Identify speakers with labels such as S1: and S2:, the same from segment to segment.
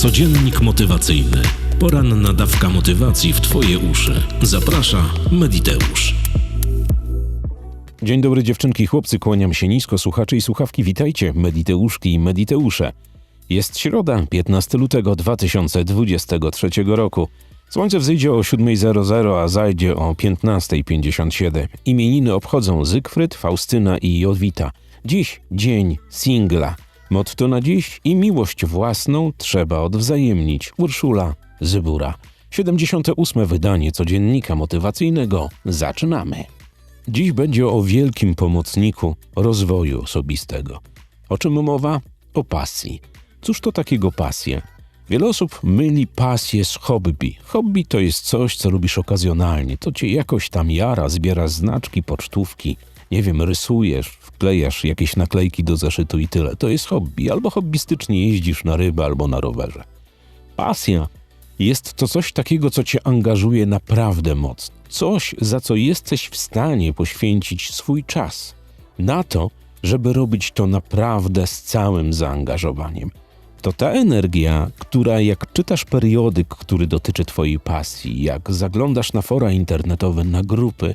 S1: Codziennik motywacyjny. Poranna dawka motywacji w Twoje uszy. Zaprasza Mediteusz.
S2: Dzień dobry dziewczynki i chłopcy, kłaniam się nisko, słuchacze i słuchawki, witajcie, Mediteuszki i Mediteusze. Jest środa, 15 lutego 2023 roku. Słońce wzejdzie o 7.00, a zajdzie o 15.57. Imieniny obchodzą Zygfryd, Faustyna i Jodwita. Dziś dzień singla. Motto na dziś i miłość własną trzeba odwzajemnić. Urszula Zybura. 78. wydanie codziennika motywacyjnego. Zaczynamy. Dziś będzie o wielkim pomocniku rozwoju osobistego. O czym mowa? O pasji. Cóż to takiego pasja? Wiele osób myli pasję z hobby. Hobby to jest coś, co lubisz okazjonalnie. To cię jakoś tam jara, zbierasz znaczki, pocztówki, nie wiem, rysujesz, wklejasz jakieś naklejki do zeszytu i tyle. To jest hobby. Albo hobbystycznie jeździsz na rybę albo na rowerze. Pasja jest to coś takiego, co cię angażuje naprawdę mocno. Coś, za co jesteś w stanie poświęcić swój czas. Na to, żeby robić to naprawdę z całym zaangażowaniem. To ta energia, która jak czytasz periodyk, który dotyczy Twojej pasji, jak zaglądasz na fora internetowe, na grupy,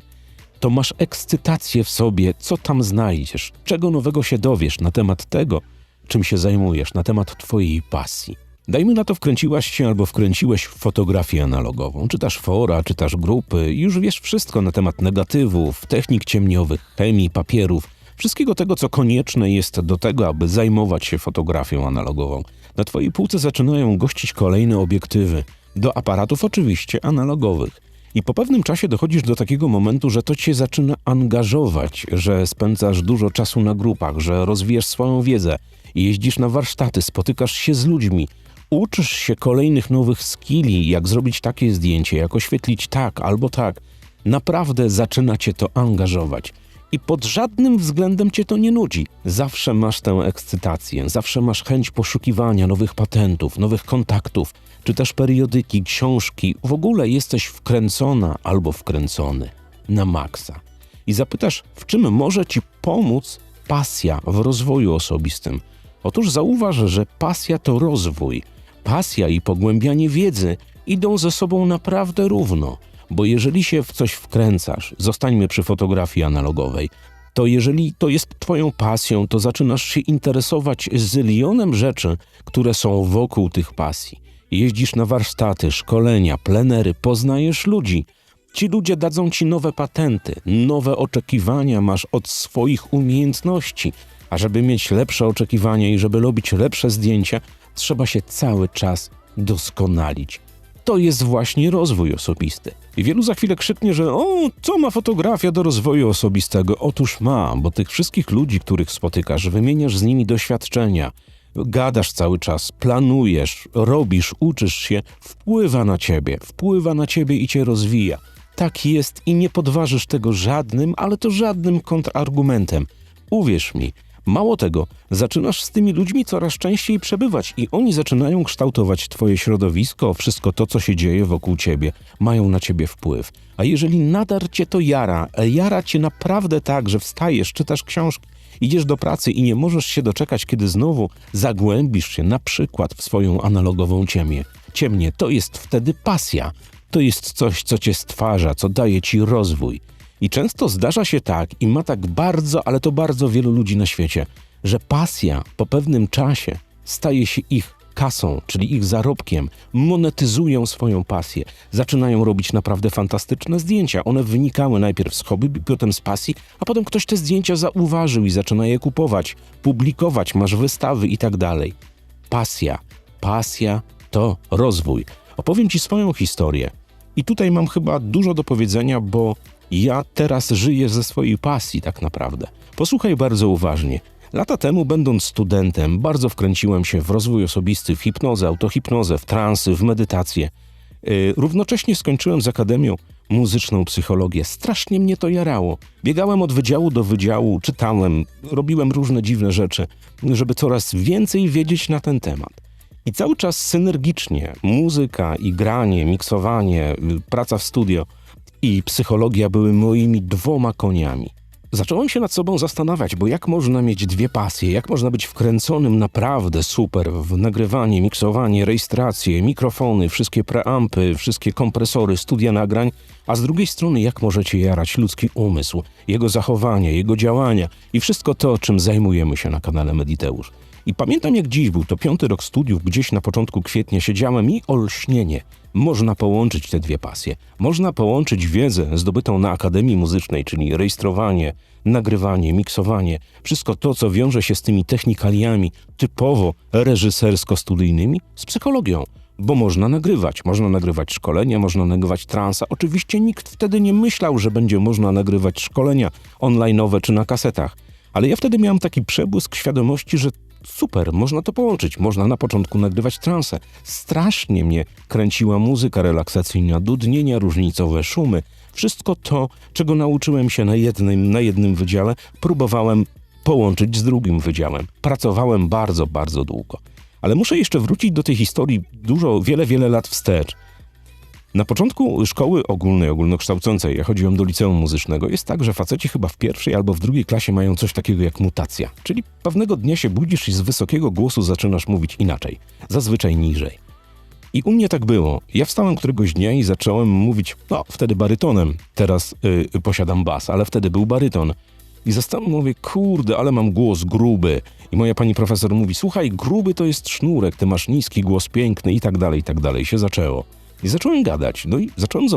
S2: to masz ekscytację w sobie, co tam znajdziesz, czego nowego się dowiesz na temat tego, czym się zajmujesz, na temat Twojej pasji. Dajmy na to wkręciłaś się albo wkręciłeś w fotografię analogową. Czytasz fora, czytasz grupy, już wiesz wszystko na temat negatywów, technik ciemniowych, chemii, papierów, wszystkiego tego, co konieczne jest do tego, aby zajmować się fotografią analogową. Na Twojej półce zaczynają gościć kolejne obiektywy, do aparatów oczywiście analogowych. I po pewnym czasie dochodzisz do takiego momentu, że to cię zaczyna angażować, że spędzasz dużo czasu na grupach, że rozwijasz swoją wiedzę, jeździsz na warsztaty, spotykasz się z ludźmi, uczysz się kolejnych nowych skilli, jak zrobić takie zdjęcie, jak oświetlić tak albo tak. Naprawdę zaczyna cię to angażować. I pod żadnym względem cię to nie nudzi. Zawsze masz tę ekscytację, zawsze masz chęć poszukiwania nowych patentów, nowych kontaktów, czy też periodyki, książki. W ogóle jesteś wkręcona albo wkręcony na maksa. I zapytasz, w czym może ci pomóc pasja w rozwoju osobistym? Otóż zauważ, że pasja to rozwój. Pasja i pogłębianie wiedzy idą ze sobą naprawdę równo. Bo jeżeli się w coś wkręcasz, zostańmy przy fotografii analogowej, to jeżeli to jest Twoją pasją, to zaczynasz się interesować zylionem rzeczy, które są wokół tych pasji. Jeździsz na warsztaty, szkolenia, plenery, poznajesz ludzi. Ci ludzie dadzą ci nowe patenty, nowe oczekiwania masz od swoich umiejętności. A żeby mieć lepsze oczekiwania i żeby robić lepsze zdjęcia, trzeba się cały czas doskonalić. To jest właśnie rozwój osobisty. I wielu za chwilę krzyknie, że o, co ma fotografia do rozwoju osobistego? Otóż ma, bo tych wszystkich ludzi, których spotykasz, wymieniasz z nimi doświadczenia, gadasz cały czas, planujesz, robisz, uczysz się, wpływa na ciebie, wpływa na ciebie i cię rozwija. Tak jest i nie podważysz tego żadnym, ale to żadnym kontrargumentem. Uwierz mi, Mało tego, zaczynasz z tymi ludźmi coraz częściej przebywać i oni zaczynają kształtować twoje środowisko, wszystko to, co się dzieje wokół ciebie, mają na ciebie wpływ. A jeżeli nadal cię to jara, jara cię naprawdę tak, że wstajesz, czytasz książki, idziesz do pracy i nie możesz się doczekać, kiedy znowu zagłębisz się na przykład w swoją analogową ciemię. Ciemnie to jest wtedy pasja. To jest coś, co cię stwarza, co daje ci rozwój. I często zdarza się tak, i ma tak bardzo, ale to bardzo wielu ludzi na świecie, że pasja po pewnym czasie staje się ich kasą, czyli ich zarobkiem, monetyzują swoją pasję, zaczynają robić naprawdę fantastyczne zdjęcia. One wynikały najpierw z hobby, potem z pasji, a potem ktoś te zdjęcia zauważył i zaczyna je kupować, publikować, masz wystawy i tak dalej. Pasja, pasja to rozwój. Opowiem Ci swoją historię. I tutaj mam chyba dużo do powiedzenia, bo ja teraz żyję ze swojej pasji, tak naprawdę. Posłuchaj bardzo uważnie. Lata temu, będąc studentem, bardzo wkręciłem się w rozwój osobisty, w hipnozę, autohipnozę, w transy, w medytację. Yy, równocześnie skończyłem z Akademią Muzyczną Psychologię. Strasznie mnie to jarało. Biegałem od wydziału do wydziału, czytałem, robiłem różne dziwne rzeczy, żeby coraz więcej wiedzieć na ten temat. I cały czas synergicznie muzyka i granie, miksowanie, praca w studio – i psychologia były moimi dwoma koniami. zacząłem się nad sobą zastanawiać, bo jak można mieć dwie pasje, jak można być wkręconym naprawdę super w nagrywanie, miksowanie, rejestrację, mikrofony, wszystkie preampy, wszystkie kompresory, studia nagrań, a z drugiej strony jak możecie jarać ludzki umysł, jego zachowanie, jego działania i wszystko to, czym zajmujemy się na kanale Mediteusz. I pamiętam jak dziś był to piąty rok studiów, gdzieś na początku kwietnia siedziałem i olśnienie. Można połączyć te dwie pasje. Można połączyć wiedzę zdobytą na Akademii Muzycznej, czyli rejestrowanie, nagrywanie, miksowanie, wszystko to, co wiąże się z tymi technikaliami typowo reżysersko-studyjnymi, z psychologią. Bo można nagrywać, można nagrywać szkolenia, można nagrywać transa. Oczywiście nikt wtedy nie myślał, że będzie można nagrywać szkolenia online'owe czy na kasetach. Ale ja wtedy miałem taki przebłysk świadomości, że super, można to połączyć. Można na początku nagrywać transę. Strasznie mnie kręciła muzyka relaksacyjna, dudnienia różnicowe, szumy. Wszystko to, czego nauczyłem się na jednym, na jednym wydziale, próbowałem połączyć z drugim wydziałem. Pracowałem bardzo, bardzo długo. Ale muszę jeszcze wrócić do tej historii dużo, wiele, wiele lat wstecz. Na początku szkoły ogólnej, ogólnokształcącej, ja chodziłem do liceum muzycznego, jest tak, że faceci chyba w pierwszej albo w drugiej klasie mają coś takiego jak mutacja. Czyli pewnego dnia się budzisz i z wysokiego głosu zaczynasz mówić inaczej, zazwyczaj niżej. I u mnie tak było. Ja wstałem któregoś dnia i zacząłem mówić, no wtedy barytonem, teraz y, posiadam bas, ale wtedy był baryton. I zastanawiam mówię, kurde, ale mam głos gruby. I moja pani profesor mówi, słuchaj, gruby to jest sznurek, ty masz niski głos, piękny i tak dalej, i tak dalej. I się zaczęło. I zacząłem gadać. No i zacząłem,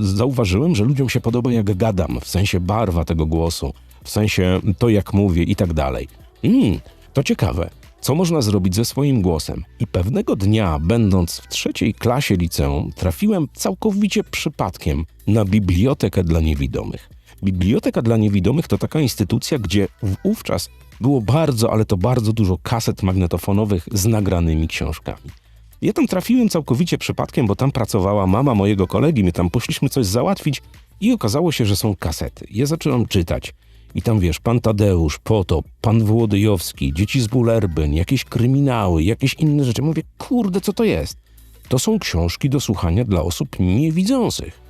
S2: zauważyłem, że ludziom się podoba jak gadam, w sensie barwa tego głosu, w sensie to jak mówię i tak dalej. Mm, to ciekawe. Co można zrobić ze swoim głosem? I pewnego dnia, będąc w trzeciej klasie liceum, trafiłem całkowicie przypadkiem na bibliotekę dla niewidomych. Biblioteka dla niewidomych to taka instytucja, gdzie wówczas było bardzo, ale to bardzo dużo kaset magnetofonowych z nagranymi książkami. Ja tam trafiłem całkowicie przypadkiem, bo tam pracowała mama mojego kolegi, my tam poszliśmy coś załatwić i okazało się, że są kasety. Ja zacząłem czytać i tam wiesz, pan Tadeusz, Potop, pan Włodyjowski, dzieci z Bulerbyn, jakieś kryminały, jakieś inne rzeczy. Mówię, kurde, co to jest? To są książki do słuchania dla osób niewidzących.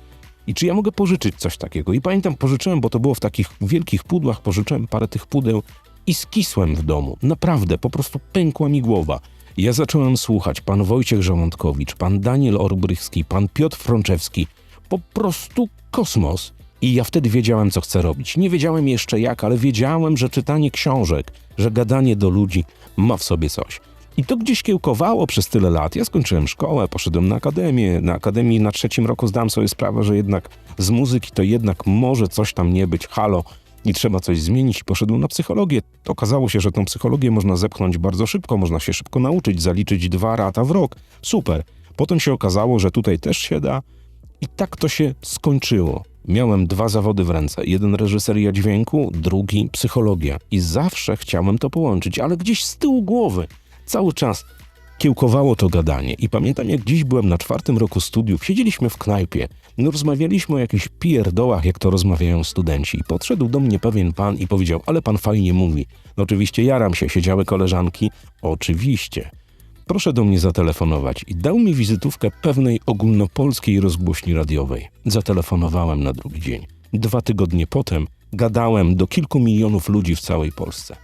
S2: I czy ja mogę pożyczyć coś takiego? I pamiętam, pożyczyłem, bo to było w takich wielkich pudłach, pożyczyłem parę tych pudeł i skisłem w domu. Naprawdę, po prostu pękła mi głowa. Ja zacząłem słuchać pan Wojciech Żołądkowicz, pan Daniel Orbrychski, pan Piotr Frączewski. Po prostu kosmos. I ja wtedy wiedziałem, co chcę robić. Nie wiedziałem jeszcze jak, ale wiedziałem, że czytanie książek, że gadanie do ludzi ma w sobie coś. I to gdzieś kiełkowało przez tyle lat. Ja skończyłem szkołę, poszedłem na akademię. Na akademii na trzecim roku zdałem sobie sprawę, że jednak z muzyki to jednak może coś tam nie być. Halo, i trzeba coś zmienić i poszedłem na psychologię. Okazało się, że tą psychologię można zepchnąć bardzo szybko, można się szybko nauczyć, zaliczyć dwa lata w rok. Super. Potem się okazało, że tutaj też się da i tak to się skończyło. Miałem dwa zawody w ręce. Jeden reżyseria dźwięku, drugi psychologia. I zawsze chciałem to połączyć, ale gdzieś z tyłu głowy. Cały czas kiełkowało to gadanie. I pamiętam, jak dziś byłem na czwartym roku studiów, siedzieliśmy w knajpie, no rozmawialiśmy o jakichś pierdołach, jak to rozmawiają studenci. I podszedł do mnie pewien pan i powiedział, ale pan fajnie mówi. No oczywiście jaram się, siedziały koleżanki. Oczywiście. Proszę do mnie zatelefonować. I dał mi wizytówkę pewnej ogólnopolskiej rozgłośni radiowej. Zatelefonowałem na drugi dzień. Dwa tygodnie potem gadałem do kilku milionów ludzi w całej Polsce.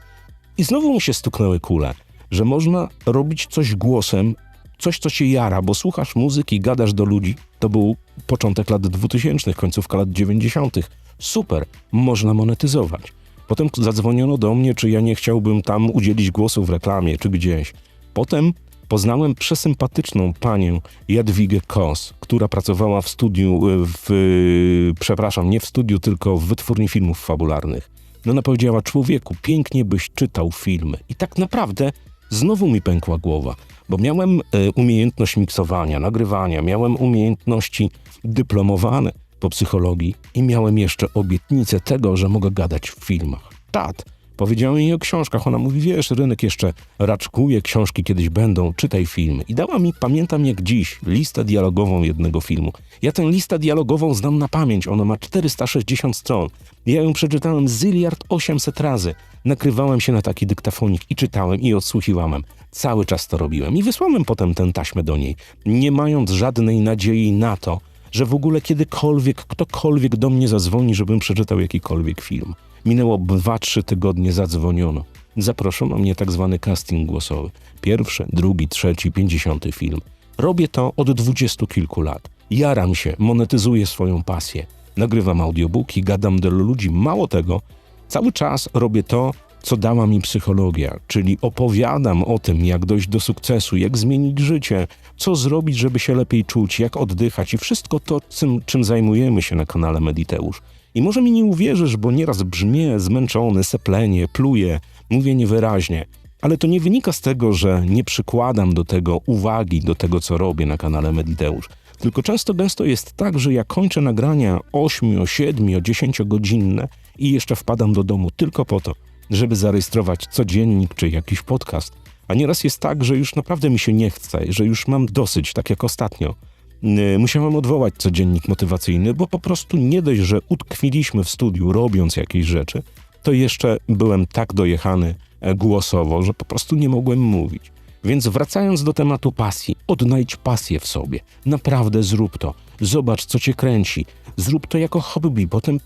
S2: I znowu mi się stuknęły kule, że można robić coś głosem, coś, co cię jara, bo słuchasz muzyki, gadasz do ludzi. To był początek lat 2000, końcówka lat 90. Super, można monetyzować. Potem zadzwoniono do mnie, czy ja nie chciałbym tam udzielić głosu w reklamie, czy gdzieś. Potem poznałem przesympatyczną panię Jadwigę Kos, która pracowała w studiu, w, przepraszam, nie w studiu, tylko w wytwórni filmów fabularnych. No ona powiedziała, człowieku, pięknie byś czytał filmy. I tak naprawdę znowu mi pękła głowa, bo miałem e, umiejętność miksowania, nagrywania, miałem umiejętności dyplomowane po psychologii i miałem jeszcze obietnicę tego, że mogę gadać w filmach. Tat, powiedziałem jej o książkach, ona mówi, wiesz, rynek jeszcze raczkuje, książki kiedyś będą, czytaj filmy. I dała mi, pamiętam jak dziś, listę dialogową jednego filmu. Ja tę listę dialogową znam na pamięć, ona ma 460 stron. Ja ją przeczytałem zyliard 800 razy. Nakrywałem się na taki dyktafonik i czytałem i odsłuchiwałem. Cały czas to robiłem i wysłałem potem tę taśmę do niej, nie mając żadnej nadziei na to, że w ogóle kiedykolwiek ktokolwiek do mnie zadzwoni, żebym przeczytał jakikolwiek film. Minęło 2-3 tygodnie, zadzwoniono. Zaproszono mnie tak zwany casting głosowy. Pierwszy, drugi, trzeci, pięćdziesiąty film. Robię to od dwudziestu kilku lat. Jaram się, monetyzuję swoją pasję. Nagrywam audiobooki, gadam do ludzi. Mało tego, cały czas robię to, co dała mi psychologia, czyli opowiadam o tym, jak dojść do sukcesu, jak zmienić życie, co zrobić, żeby się lepiej czuć, jak oddychać i wszystko to, czym, czym zajmujemy się na kanale Mediteusz. I może mi nie uwierzysz, bo nieraz brzmię zmęczony, seplenie, pluję, mówię niewyraźnie, ale to nie wynika z tego, że nie przykładam do tego uwagi, do tego, co robię na kanale Mediteusz. Tylko często gęsto jest tak, że ja kończę nagrania 8, 7, 10 godzinne i jeszcze wpadam do domu tylko po to, żeby zarejestrować codziennik czy jakiś podcast. A nieraz jest tak, że już naprawdę mi się nie chce, że już mam dosyć, tak jak ostatnio. Yy, Musiałem odwołać codziennik motywacyjny, bo po prostu nie dość, że utkwiliśmy w studiu robiąc jakieś rzeczy, to jeszcze byłem tak dojechany e, głosowo, że po prostu nie mogłem mówić. Więc wracając do tematu pasji, odnajdź pasję w sobie. Naprawdę zrób to. Zobacz, co cię kręci. Zrób to jako hobby. Potem,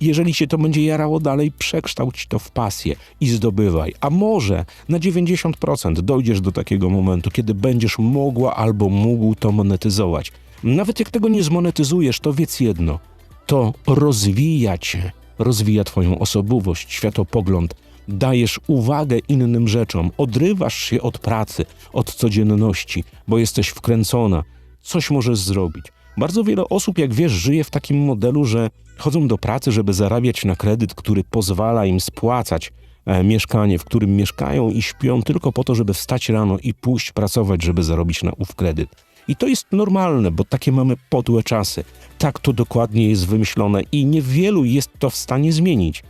S2: jeżeli cię to będzie jarało dalej, przekształć to w pasję i zdobywaj. A może na 90% dojdziesz do takiego momentu, kiedy będziesz mogła albo mógł to monetyzować. Nawet jak tego nie zmonetyzujesz, to wiedz jedno. To rozwija cię, rozwija twoją osobowość, światopogląd, dajesz uwagę innym rzeczom, odrywasz się od pracy, od codzienności, bo jesteś wkręcona. Coś możesz zrobić. Bardzo wiele osób, jak wiesz, żyje w takim modelu, że chodzą do pracy, żeby zarabiać na kredyt, który pozwala im spłacać e, mieszkanie, w którym mieszkają i śpią tylko po to, żeby wstać rano i pójść pracować, żeby zarobić na ów kredyt. I to jest normalne, bo takie mamy podłe czasy. Tak to dokładnie jest wymyślone i niewielu jest to w stanie zmienić.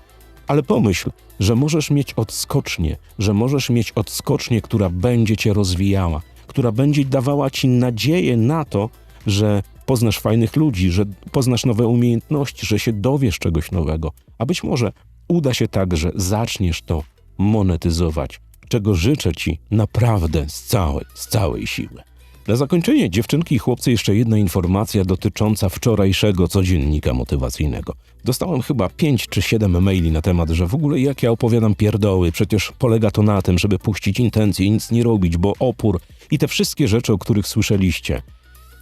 S2: Ale pomyśl, że możesz mieć odskocznię, że możesz mieć odskocznię, która będzie cię rozwijała, która będzie dawała ci nadzieję na to, że poznasz fajnych ludzi, że poznasz nowe umiejętności, że się dowiesz czegoś nowego. A być może uda się tak, że zaczniesz to monetyzować, czego życzę ci naprawdę z całej, z całej siły. Na zakończenie, dziewczynki i chłopcy, jeszcze jedna informacja dotycząca wczorajszego codziennika motywacyjnego. Dostałem chyba 5 czy 7 maili na temat, że w ogóle jak ja opowiadam pierdoły, przecież polega to na tym, żeby puścić intencje i nic nie robić, bo opór i te wszystkie rzeczy, o których słyszeliście.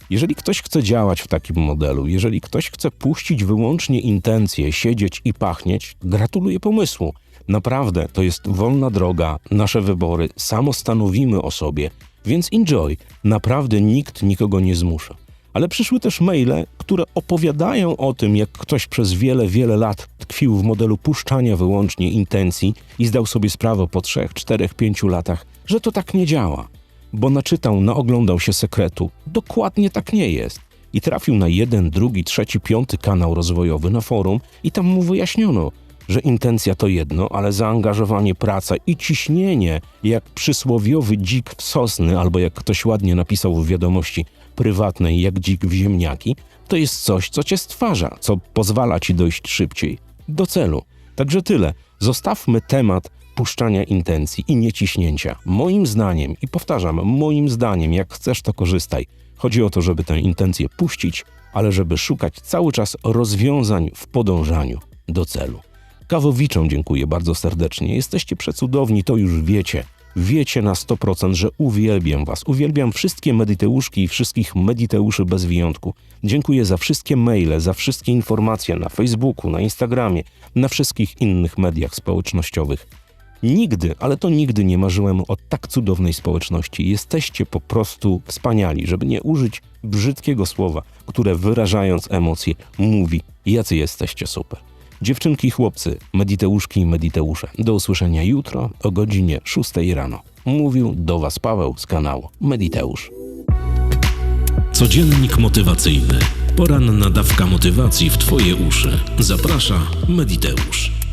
S2: Jeżeli ktoś chce działać w takim modelu, jeżeli ktoś chce puścić wyłącznie intencje, siedzieć i pachnieć, gratuluję pomysłu. Naprawdę, to jest wolna droga, nasze wybory, samo stanowimy o sobie, więc enjoy. Naprawdę nikt nikogo nie zmusza. Ale przyszły też maile, które opowiadają o tym, jak ktoś przez wiele, wiele lat tkwił w modelu puszczania wyłącznie intencji i zdał sobie sprawę po trzech, czterech, pięciu latach, że to tak nie działa bo naczytał, naoglądał się sekretu. Dokładnie tak nie jest. I trafił na jeden, drugi, trzeci, piąty kanał rozwojowy na forum i tam mu wyjaśniono, że intencja to jedno, ale zaangażowanie, praca i ciśnienie, jak przysłowiowy dzik w sosny, albo jak ktoś ładnie napisał w wiadomości prywatnej, jak dzik w ziemniaki, to jest coś, co cię stwarza, co pozwala ci dojść szybciej do celu. Także tyle. Zostawmy temat puszczania intencji i nieciśnięcia. Moim zdaniem, i powtarzam, moim zdaniem, jak chcesz, to korzystaj. Chodzi o to, żeby tę intencję puścić, ale żeby szukać cały czas rozwiązań w podążaniu do celu. Kawowiczom dziękuję bardzo serdecznie. Jesteście przecudowni, to już wiecie. Wiecie na 100%, że uwielbiam Was. Uwielbiam wszystkie mediteuszki i wszystkich mediteuszy bez wyjątku. Dziękuję za wszystkie maile, za wszystkie informacje na Facebooku, na Instagramie, na wszystkich innych mediach społecznościowych. Nigdy, ale to nigdy nie marzyłem o tak cudownej społeczności. Jesteście po prostu wspaniali, żeby nie użyć brzydkiego słowa, które wyrażając emocje mówi, jacy jesteście super. Dziewczynki chłopcy, mediteuszki i mediteusze, do usłyszenia jutro o godzinie 6 rano. Mówił do Was Paweł z kanału Mediteusz.
S1: Codziennik motywacyjny. Poranna dawka motywacji w Twoje uszy. Zaprasza Mediteusz.